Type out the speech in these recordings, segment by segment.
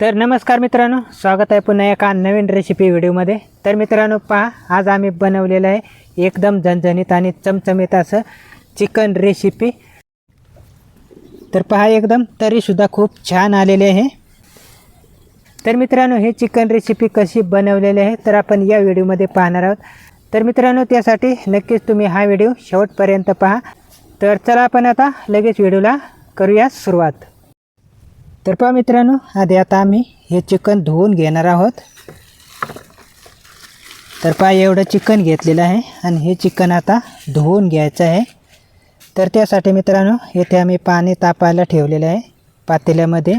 तर नमस्कार मित्रांनो स्वागत आहे पुन्हा एका नवीन रेसिपी व्हिडिओमध्ये. तर मित्रांनो पहा आज आम्ही बनवलेलं आहे एकदम झणझणीत आणि चमचमीत असं चिकन रेसिपी तर पहा एकदम तरीसुद्धा खूप छान आलेले आहे. तर मित्रांनो हे चिकन रेसिपी कशी बनवलेली आहे तर आपण या व्हिडिओमध्ये पाहणार आहोत. तर मित्रांनो त्यासाठी नक्कीच तुम्ही हा व्हिडिओ शेवटपर्यंत पहा. तर चला आपण आता लगेच व्हिडिओला करूया सुरुवात. तर पहा मित्रांनो आधी आता आम्ही हे चिकन धुवून घेणार आहोत. तर पहा एवढं चिकन घेतलेलं आहे आणि हे चिकन आता धुवून घ्यायचं आहे. तर त्यासाठी मित्रांनो येथे आम्ही पाणी तापायला ठेवलेलं आहे पातेल्यामध्ये.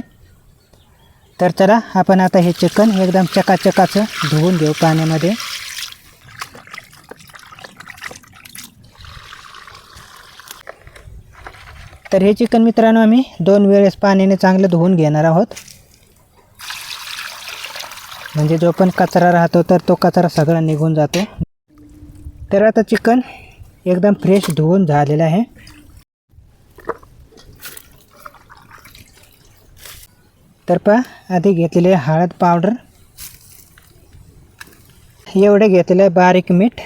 तर चला आपण आता हे चिकन एकदम चकाचकाचं धुवून घेऊ पाण्यामध्ये. तर हे चिकन मित्रांनो आम्ही दोन वेळेस पाण्याने चांगलं धुवून घेणार आहोत. म्हणजे जो पण कचरा राहतो तर तो कचरा सगळा निघून जातो. तर आता चिकन एकदम फ्रेश धुवून झालेलं आहे. तर पहा आधी घेतलेले हळद पावडर. एवढे घेतलेलं आहे बारीक मीठ.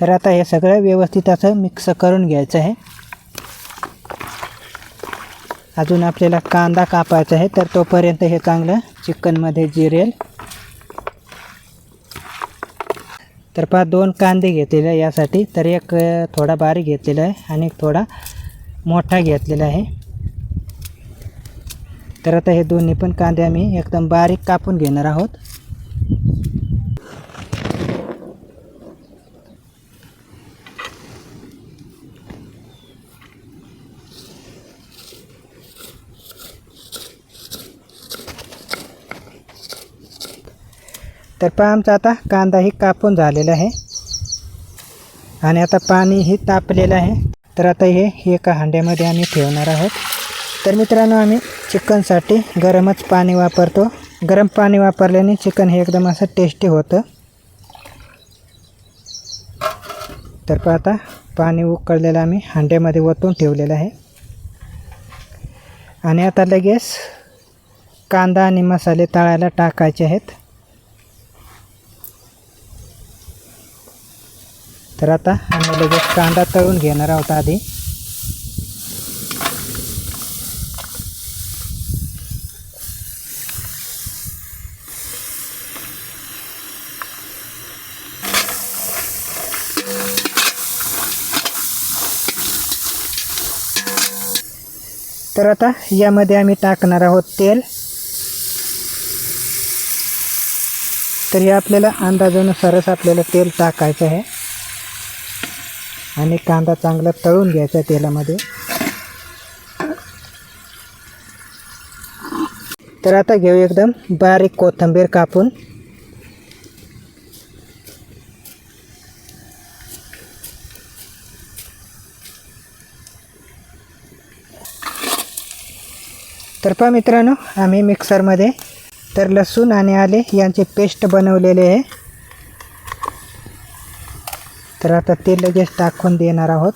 तर आता हे सगळं व्यवस्थित असं मिक्स करून घ्यायचं आहे. अजून आपल्याला कांदा कापायचा आहे तर तोपर्यंत हे चांगलं चिकनमध्ये जिरेल. तर पहा दोन कांदे घेतलेले आहे यासाठी. तर एक थोडा बारीक घेतलेला आहे आणि एक थोडा मोठा घेतलेला आहे. तर आता हे दोन्ही पण कांदे आम्ही एकदम बारीक कापून घेणार आहोत. तर पहा आमचा आता कांदाही कापून झालेला आहे. आणि आता पाणीही तापलेलं आहे. तर आता हे एका हांड्यामध्ये आम्ही ठेवणार आहोत. तर मित्रांनो आम्ही चिकनसाठी गरमच पाणी वापरतो. गरम पाणी वापरल्याने चिकन हे एकदम असं टेस्टी होतं. तर पहा आता पाणी उकळलेलं आम्ही हांड्यामध्ये ओतून ठेवलेलं आहे. आणि आता लगेच कांदा आणि मसाले तळायला टाकायचे आहेत. तर आता आम्ही लगेच कांदा तळून घेणार आहोत आधी. तर आता यामध्ये आम्ही टाकणार आहोत तेल. तर हे आपल्याला अंदाजानुसारच आपल्याला तेल टाकायचं आहे. आणि कांदा चांगला तळून घ्यायचा तेलामध्ये. तर आता घेऊ एकदम बारीक कोथिंबीर कापून. तर पहा मित्रांनो आम्ही मिक्सरमध्ये तर लसूण आणि आले यांचे पेस्ट बनवलेले आहे. तर आता ते लगेच टाकून देणार आहोत.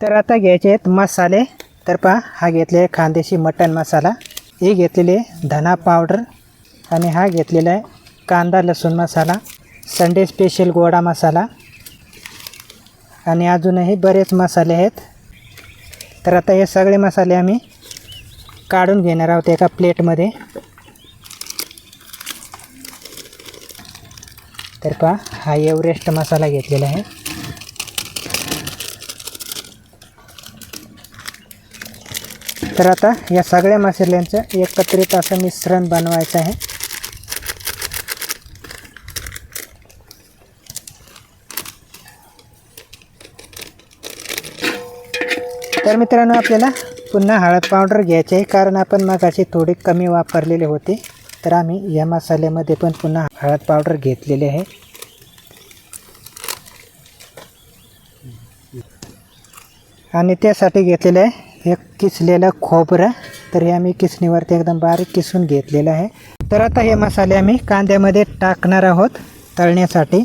तर आता घ्यायचे आहेत मसाले. तर पहा हा घेतलेला आहे खांदेशी मटण मसाला. हे घेतलेले धना पावडर आणि हा घेतलेला आहे कांदा लसूण मसाला. संडे स्पेशल गोडा मसाला. आणि अजूनही बरेच मसाले आहेत. तर आता हे सगळे मसाले आम्ही काढून घेणार आहोत एका प्लेटमध्ये. तर पहा हा एव्हरेस्ट मसाला घेतलेला आहे. तर आता या सगळ्या मसाल्यांचं एकत्रित असं मिश्रण बनवायचं आहे. तर मित्रांनो आपल्याला पुन्हा हळद पावडर घ्यायचे आहे कारण आपण मगाशी थोडी कमी वापरलेले होते. तर आम्ही या मसाल्यामध्ये पण पुन्हा हळद पावडर घेतलेले आहे. आणि त्यासाठी घेतलेलं आहे एक किसलेलं खोबरं. तर हे आम्ही किसणीवरती एकदम बारीक किसून घेतलेलं आहे. तर आता हे मसाले आम्ही कांद्यामध्ये टाकणार आहोत तळण्यासाठी.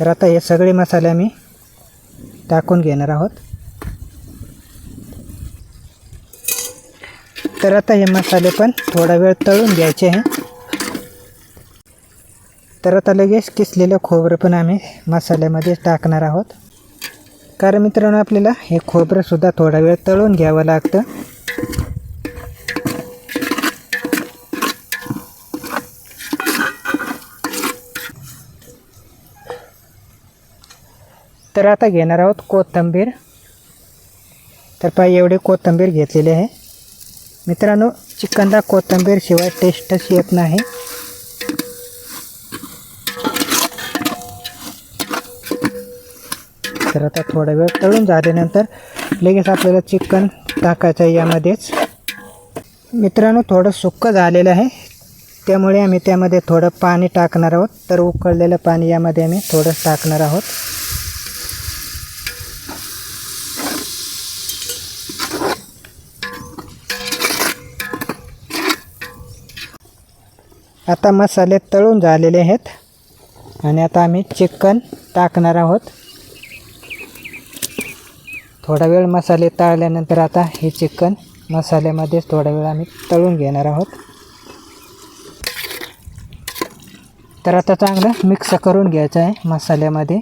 तर आता हे सगळे मसाले आम्ही टाकून घेणार आहोत. तर आता हे मसाले पण थोडा वेळ तळून घ्यायचे आहे. तर आता लगेच किसलेलं खोबरं पण आम्ही मसाल्यामध्ये टाकणार आहोत. कारण मित्रांनो आपल्याला हे खोबरंसुद्धा थोडा वेळ तळून घ्यावं लागतं. तर आता घेणार आहोत कोथिंबीर. तर पाय एवढे कोथिंबीर घेतलेले आहे. मित्रांनो चिकनला कोथिंबीर शिवाय टेस्टच येत नाही. तर आता थोडा वेळ तळून झाल्यानंतर लगेच आपल्याला चिकन टाकायचं आहे यामध्येच. मित्रांनो थोडं सुक्कं झालेलं आहे. त्यामुळे आम्ही त्यामध्ये थोडं पाणी टाकणार आहोत. तर उकळलेलं पाणी यामध्ये आम्ही थोडं टाकणार आहोत. आता मसाले तळून झालेले आहेत. आणि आता आम्ही चिकन टाकणार आहोत. थोडा वेळ मसाले तळल्यानंतर आता हे चिकन मसाल्यामध्येच थोडा वेळ आम्ही तळून घेणार आहोत. तर आता चांगलं मिक्स करून घ्यायचं आहे मसाल्यामध्ये.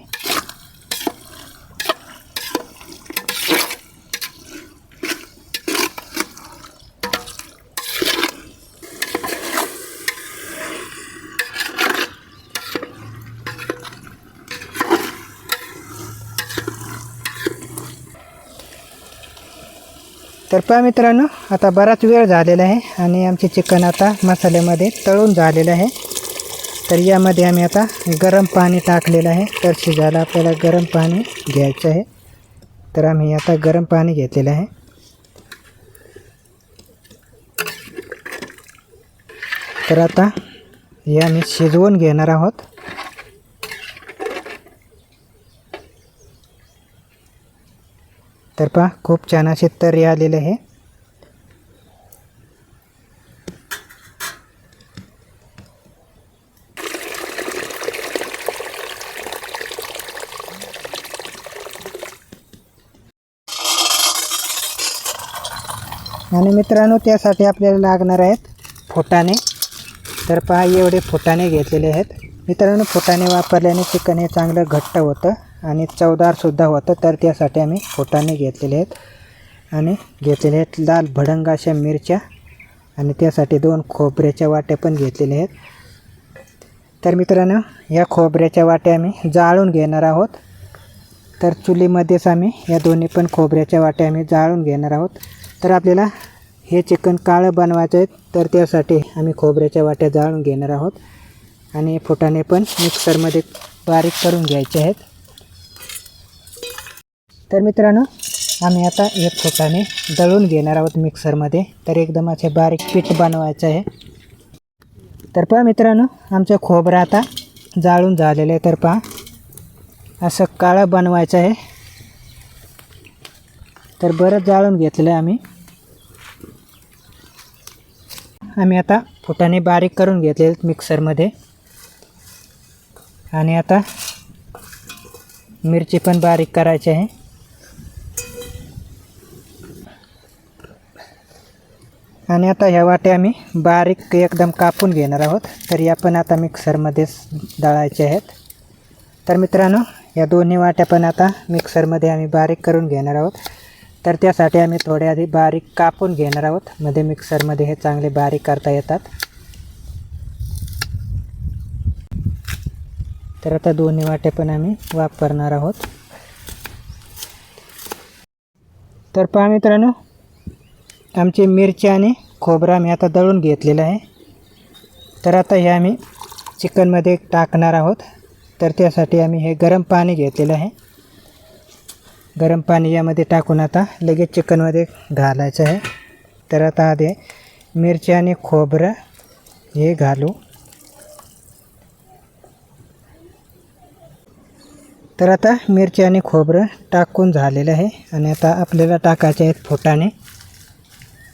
तर पहा मित्रांनो आता बराच वेळ झालेला आहे आणि आमचे चिकन आता मसाल्यामध्ये तळून झालेलं आहे. तर यामध्ये आम्ही आता गरम पाणी टाकलेलं आहे. तर शिजायला आपल्याला गरम पाणी घ्यायचं आहे. तर आम्ही आता गरम पाणी घेतलेलं आहे. तर आता हे आम्ही शिजवून घेणार आहोत. तर पहा खूप छान असे तरी आलेले आहे. आणि मित्रांनो त्यासाठी आपल्याला लागणार आहेत फुटाणे. तर पहा एवढे फुटाणे घेतलेले आहेत. मित्रांनो फुटाणे वापरल्याने चिकन हे चांगलं घट्ट होतं. आणि चवदारसुद्धा होतं तर त्यासाठी आम्ही फोटाने घेतलेले आहेत. आणि घेतलेले आहेत लाल भडंग अशा मिरच्या. आणि त्यासाठी दोन खोबऱ्याच्या वाट्या पण घेतलेल्या आहेत. तर मित्रांनो या खोबऱ्याच्या वाट्या आम्ही जाळून घेणार आहोत. तर चुलीमध्येच आम्ही या दोन्ही पण खोबऱ्याच्या वाट्या आम्ही जाळून घेणार आहोत. तर आपल्याला हे चिकन काळं बनवायचं आहे तर त्यासाठी आम्ही खोबऱ्याच्या वाट्या जाळून घेणार आहोत. आणि फुटाने पण मिक्सरमध्ये बारीक करून घ्यायचे आहेत. तर मित्रांनो आम्ही आता एक फुटाणे दळून घेणार आहोत मिक्सरमध्ये. तर एकदम असे बारीक पीठ बनवायचं आहे. तर पहा मित्रांनो आमचं खोबरं आता जाळून झालेलं आहे. तर पहा असं काळं बनवायचं आहे. तर बरंच जाळून घेतलं आहे आम्ही. आम्ही आता फुटाने बारीक करून घेतले आहेत मिक्सरमध्ये. आणि आता मिरची पण बारीक करायची आहे. आणि आता ह्या वाट्या आम्ही बारीक एकदम कापून घेणार आहोत. तर या पण आता मिक्सरमध्येच दळायचे आहेत. तर मित्रांनो या दोन्ही वाट्या पण आता मिक्सरमध्ये आम्ही बारीक करून घेणार आहोत. तर त्यासाठी आम्ही थोड्या आधी बारीक कापून घेणार आहोत. मध्ये मिक्सरमध्ये हे चांगले बारीक करता येतात. तर आता दोन्ही वाटे पण आम्ही वापरणार आहोत. तर पहा मित्रांनो आमची मिरची आणि खोबरं आम्ही आता दळून घेतलेलं आहे. तर आता हे आम्ही चिकनमध्ये टाकणार आहोत. तर त्यासाठी आम्ही हे गरम पाणी घेतलेलं आहे. गरम पाणी यामध्ये टाकून आता लगेच चिकनमध्ये घालायचं आहे. तर आता आधी मिरची आणि खोबरं हे घालू. तर आता मिरची आणि खोबरं टाकून झालेलं आहे. आणि आता आपल्याला टाकायचे आहेत फुटाने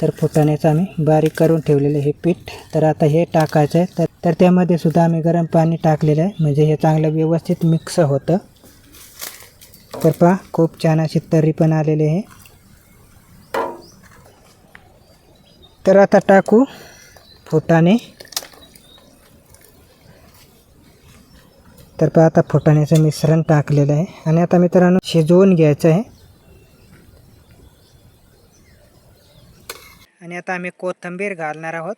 तर फुटाण्याचं आम्ही बारीक करून ठेवलेलं हे पीठ. तर आता हे टाकायचं आहे. तर तर त्यामध्ये सुद्धा आम्ही गरम पाणी टाकलेलं आहे. म्हणजे हे चांगलं व्यवस्थित मिक्स होतं. तर पहा खूप छान अशी तर्री पण आलेली आहे. तर आता टाकू फुटाणे. तर पहा आता फुटाण्याचं मिश्रण टाकलेलं आहे. आणि आता मित्रांनो शिजवून घ्यायचं आहे. आणि आता आम्ही कोथिंबीर घालणार आहोत.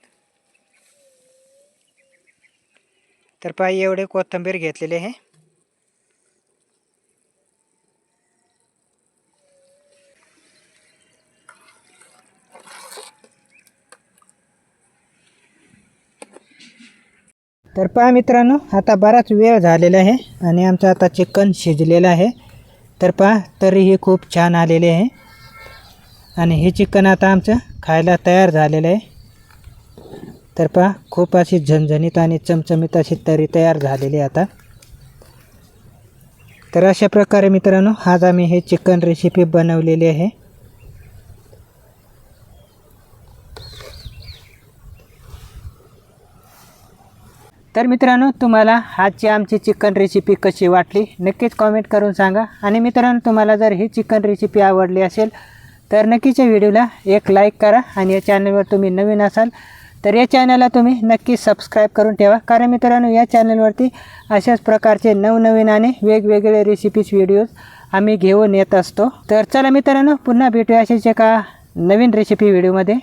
तर पाय एवढे कोथिंबीर घेतलेले आहे तर पहा मित्रांनो आता बराच वेळ झालेला आहे आणि आमचं आता चिकन शिजलेलं आहे. तर पहा तरीही खूप छान आलेले आहे. आणि हे चिकन आता आमचं खायला तयार झालेलं आहे. तर पहा खूप अशी झणझणीत आणि चमचमीत अशी तरी तयार झालेली आता. तर अशा प्रकारे मित्रांनो आज आम्ही हे चिकन रेसिपी बनवलेली आहे. तर मित्रांनो तुम्हाला आजची आमची चिकन रेसिपी कशी वाटली नक्कीच कॉमेंट करून सांगा. आणि मित्रांनो तुम्हाला जर ही चिकन रेसिपी आवडली असेल तर नक्कीच या व्हिडिओला एक लाईक करा आणि या चॅनलवर तुम्ही नवीन असाल तर या चॅनलला तुम्ही नक्की सबस्क्राईब करून ठेवा. कारण मित्रांनो या चॅनलवरती अशाच प्रकारचे नवनवीन आणि वेगवेगळे रेसिपीज व्हिडिओज आम्ही घेऊन येत असतो. तर चला मित्रांनो पुन्हा भेटूया अशाच एका नवीन रेसिपी व्हिडिओमध्ये